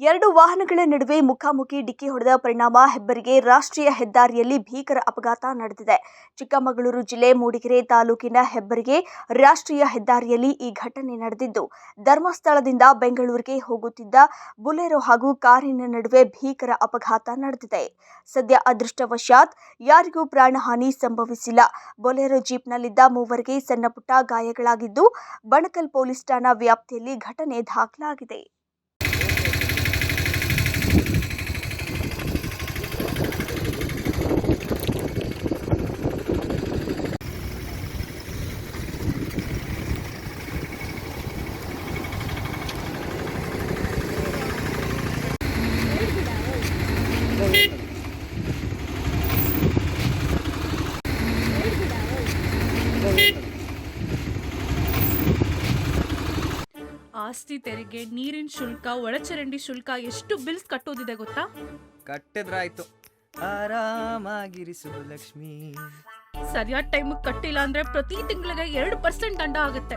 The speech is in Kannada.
ಎರಡು ವಾಹನಗಳ ನಡುವೆ ಮುಖಾಮುಖಿ ಡಿಕ್ಕಿ ಹೊಡೆದ ಪರಿಣಾಮ ಹೆಬ್ಬರಿಗೆ ರಾಷ್ಟ್ರೀಯ ಹೆದ್ದಾರಿಯಲ್ಲಿ ಭೀಕರ ಅಪಘಾತ ನಡೆದಿದೆ. ಚಿಕ್ಕಮಗಳೂರು ಜಿಲ್ಲೆ ಮೂಡಿಗೆರೆ ತಾಲೂಕಿನ ಹೆಬ್ಬರಿಗೆ ರಾಷ್ಟ್ರೀಯ ಹೆದ್ದಾರಿಯಲ್ಲಿ ಈ ಘಟನೆ ನಡೆದಿದ್ದು, ಧರ್ಮಸ್ಥಳದಿಂದ ಬೆಂಗಳೂರಿಗೆ ಹೋಗುತ್ತಿದ್ದ ಬುಲೆರೋ ಹಾಗೂ ಕಾರಿನ ನಡುವೆ ಭೀಕರ ಅಪಘಾತ ನಡೆದಿದೆ. ಸದ್ಯ ಅದೃಷ್ಟವಶಾತ್ ಯಾರಿಗೂ ಪ್ರಾಣಹಾನಿ ಸಂಭವಿಸಿಲ್ಲ. ಬೊಲೆರೋ ಜೀಪ್ನಲ್ಲಿದ್ದ ಮೂವರಿಗೆ ಸಣ್ಣಪುಟ್ಟ ಗಾಯಗಳಾಗಿದ್ದು, ಬಣಕಲ್ ಪೊಲೀಸ್ ಠಾಣಾ ವ್ಯಾಪ್ತಿಯಲ್ಲಿ ಘಟನೆ ದಾಖಲಾಗಿದೆ. ಆಸ್ತಿ ತೆರಿಗೆ ನೀರಿನ ಶುಲ್ಕ ಒಳಚರಂಡಿ ಶುಲ್ಕ ಎಷ್ಟು ಬಿಲ್ಸ್ ಕಟ್ಟೋದಿದೆ ಗೊತ್ತಾ? ಕಟ್ಟಿದ್ರಾಯ್ತು. ಆರಾಮಾಗಿರಿಸು ಲಕ್ಷ್ಮಿ. ಸರಿಯಾದ ಟೈಮಿಗೆ ಕಟ್ಟಿಲ್ಲ ಅಂದ್ರೆ ಪ್ರತಿ ತಿಂಗಳಿಗೆ ಎರಡು ಪರ್ಸೆಂಟ್ ದಂಡ ಆಗುತ್ತೆ.